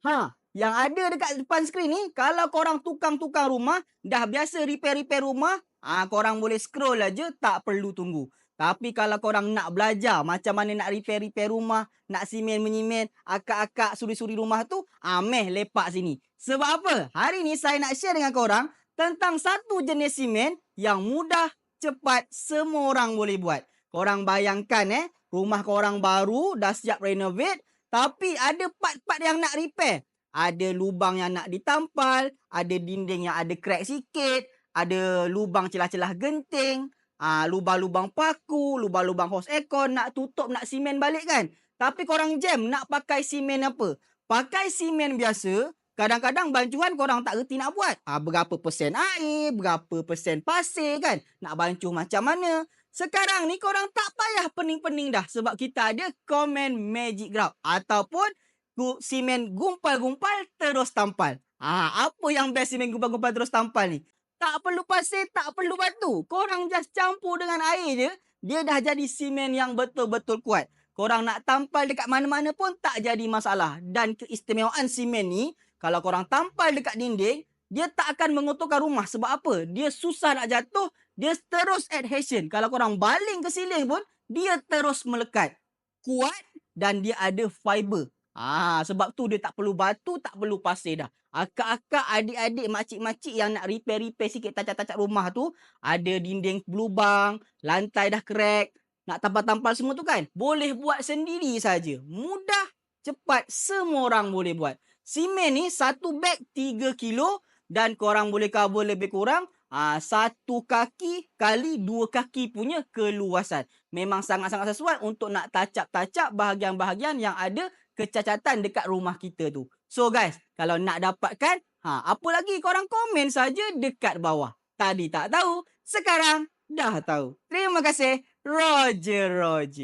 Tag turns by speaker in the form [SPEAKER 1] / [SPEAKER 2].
[SPEAKER 1] Ha, yang ada dekat depan skrin ni, kalau korang tukang-tukang rumah, dah biasa repair-repair rumah, ah ha, korang boleh scroll aja, tak perlu tunggu. Tapi kalau korang nak belajar macam mana nak repair-repair rumah, nak simen menyimen, akak-akak suri-suri rumah tu, ameh ah, lepak sini. Sebab apa? Hari ni saya nak share dengan korang tentang satu jenis simen yang mudah, cepat, semua orang boleh buat. Korang bayangkan eh, rumah korang baru, dah siap renovate, tapi ada part-part yang nak repair. Ada lubang yang nak ditampal, ada dinding yang ada crack sikit, ada lubang celah-celah genting, ah lubang-lubang paku, lubang-lubang hose aircon nak tutup nak simen balik kan. Tapi korang jam nak pakai simen apa? Pakai simen biasa, kadang-kadang bancuhan korang tak reti nak buat. Ah berapa persen air, berapa persen pasir kan? Nak bancuh macam mana? Sekarang ni korang tak payah pening-pening dah sebab kita ada Comment Magic Grout ataupun simen gumpal-gumpal terus tampal. Ah, apa yang best simen gumpal-gumpal terus tampal ni? Tak perlu pasir, tak perlu batu. Korang just campur dengan air je, dia dah jadi simen yang betul-betul kuat. Korang nak tampal dekat mana-mana pun tak jadi masalah. Dan keistimewaan simen ni, kalau korang tampal dekat dinding, dia tak akan mengotorkan rumah. Sebab apa? Dia susah nak jatuh, dia terus adhesion. Kalau korang baling ke siling pun, dia terus melekat. Kuat dan dia ada fiber. Ah, sebab tu dia tak perlu batu, tak perlu pasir dah. Akak-akak, adik-adik, makcik-makcik yang nak repair-repair sikit tacat-tacat rumah tu, ada dinding berlubang, lantai dah crack, nak tampal-tampal semua tu kan? Boleh buat sendiri saja. Mudah, cepat, semua orang boleh buat. Simen ni satu beg 3 kilo dan korang boleh cover lebih kurang uh, satu kaki kali dua kaki punya keluasan. Memang sangat-sangat sesuai untuk nak tacap-tacap bahagian-bahagian yang ada kecacatan dekat rumah kita tu. So guys, kalau nak dapatkan, ha, apa lagi korang komen saja dekat bawah. Tadi tak tahu, sekarang dah tahu. Terima kasih, Roger Roger.